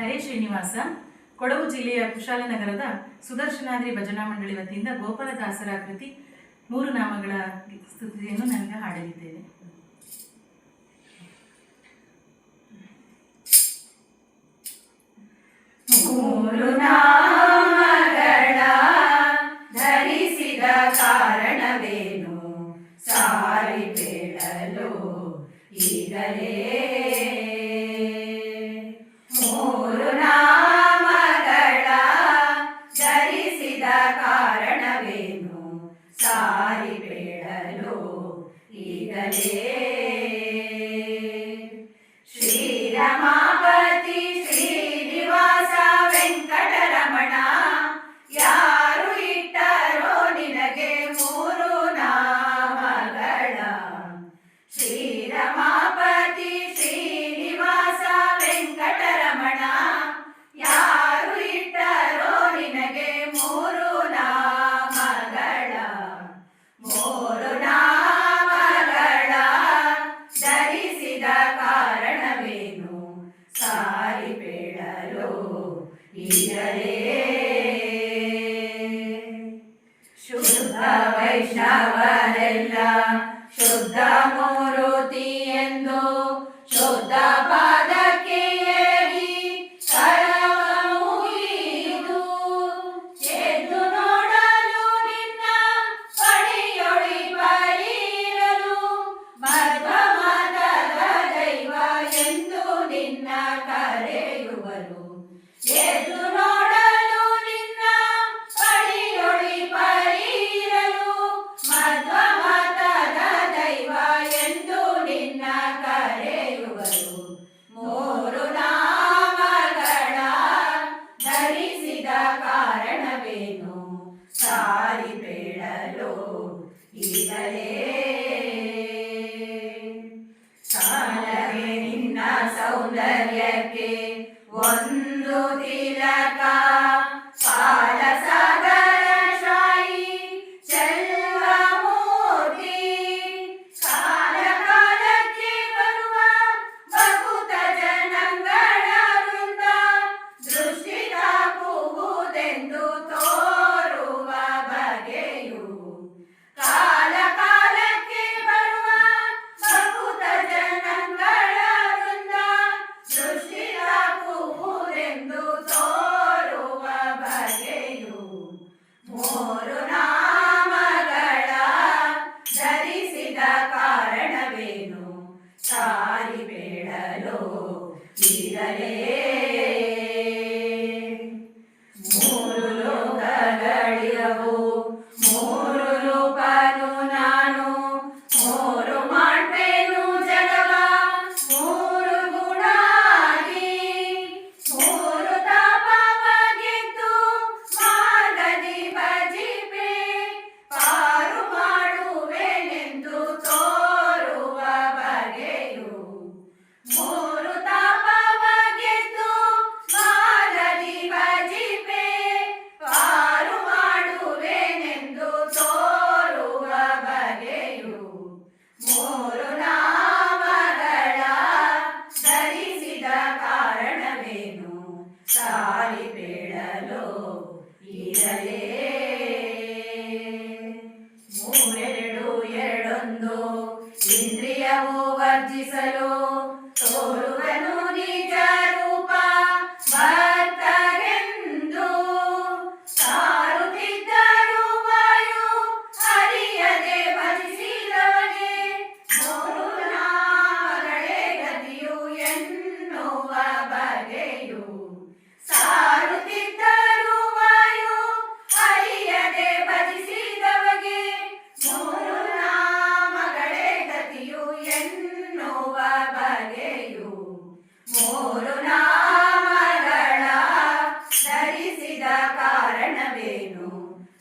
ಹರೇ ಶ್ರೀನಿವಾಸ ಕೊಡಗು ಜಿಲ್ಲೆಯ ಕುಶಾಲನಗರದ ಸುದರ್ಶನಾದ್ರಿ ಭಜನಾ ಮಂಡಳಿ ವತಿಯಿಂದ ಗೋಪಾಲದಾಸರ ಕೃತಿ ಮೂರು ನಾಮಗಳ ಸ್ತುತಿಯನ್ನು ನನಗೆ ಹಾಡಲಿದ್ದೇನೆ. ಮೂರು Vidaré ಕಾರಣವೇನು? ಸಾರಿ ಬೇಡಲು ಈಗಲೇ. ಸಾಲವೇ ನಿನ್ನ ಸೌಂದರ್ಯಕ್ಕೆ ಒಂದು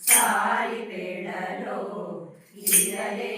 సాలిపేడలో ఇరలే